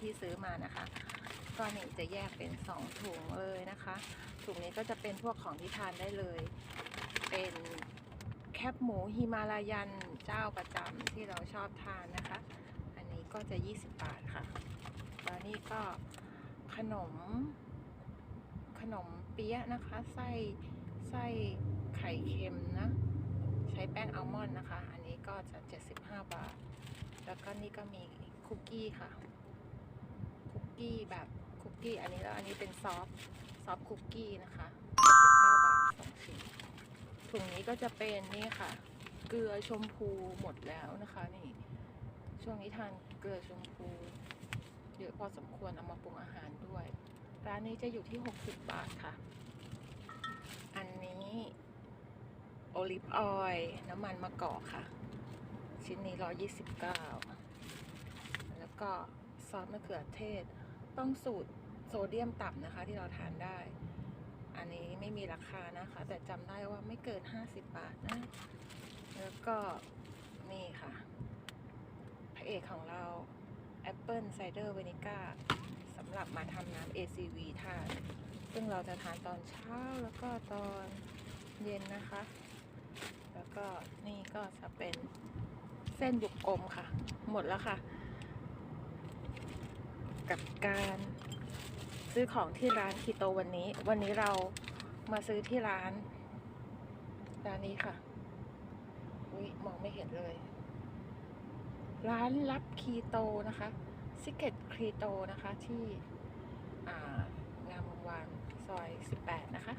ที่ซื้อมานะคะ ก็นี่จะแยกเป็นสองถุงเลยนะคะ ถุงนี้ก็จะเป็นพวกของที่ทานได้เลย เป็นแคบหมูฮิมาลายันเจ้าประจำที่เราชอบทานนะคะ อันนี้ก็จะ 20 บาทค่ะ แล้วนี่ก็ขนมขนมเปี๊ยะนะคะ ไส้ไส้ไข่เค็มนะ ใช้แป้งอัลมอนด์นะคะ อันนี้ก็จะ 75 บาท แล้วก็นี่ก็มีคุกกี้ค่ะ กกี้แบบคุกกี้อันนี้แล้วอันนี้เป็นซอฟต์ซอฟต์คุกกี้นะคะ79บาทสองชิ้นถุงนี้ก็จะเป็นนี่ค่ะ เกลือชมพูหมดแล้วนะคะนี่ช่วงนี้ทานเกลือชมพูเยอะพอสมควรเอามาปรุงอาหารด้วย ร้านนี้จะอยู่ที่ 60 บาทค่ะ อันนี้โอลิฟออยล์น้ำมันมะกอกค่ะ ชิ้นนี้ 129 แล้วก็ ซอสมะเขือเทศ ต้องสูตรโซเดียมต่ำนะคะ ที่เราทานได้ อันนี้ไม่มีราคานะคะ แต่จำได้ว่าไม่เกิน 50 บาทนะ แล้วก็นี่ค่ะ พระเอกของเราแอปเปิลไซเดอร์เวนิก้าสำหรับมาทำน้ำ ACV ทาน ซึ่งเราจะทานตอนเช้าแล้วก็ตอนเย็นนะคะ แล้วก็นี่ก็จะเป็นเส้นบุกกลมค่ะ หมดแล้วค่ะ กับการซื้อของที่ร้านคีโตวันนี้ วันนี้เรามาซื้อที่ร้านร้านนี้ค่ะอุ้ยมองไม่เห็นเลย ร้านรับคีโตนะคะซิกเก็ตคีโตนะคะที่งามวงวานซอย 18 นะคะ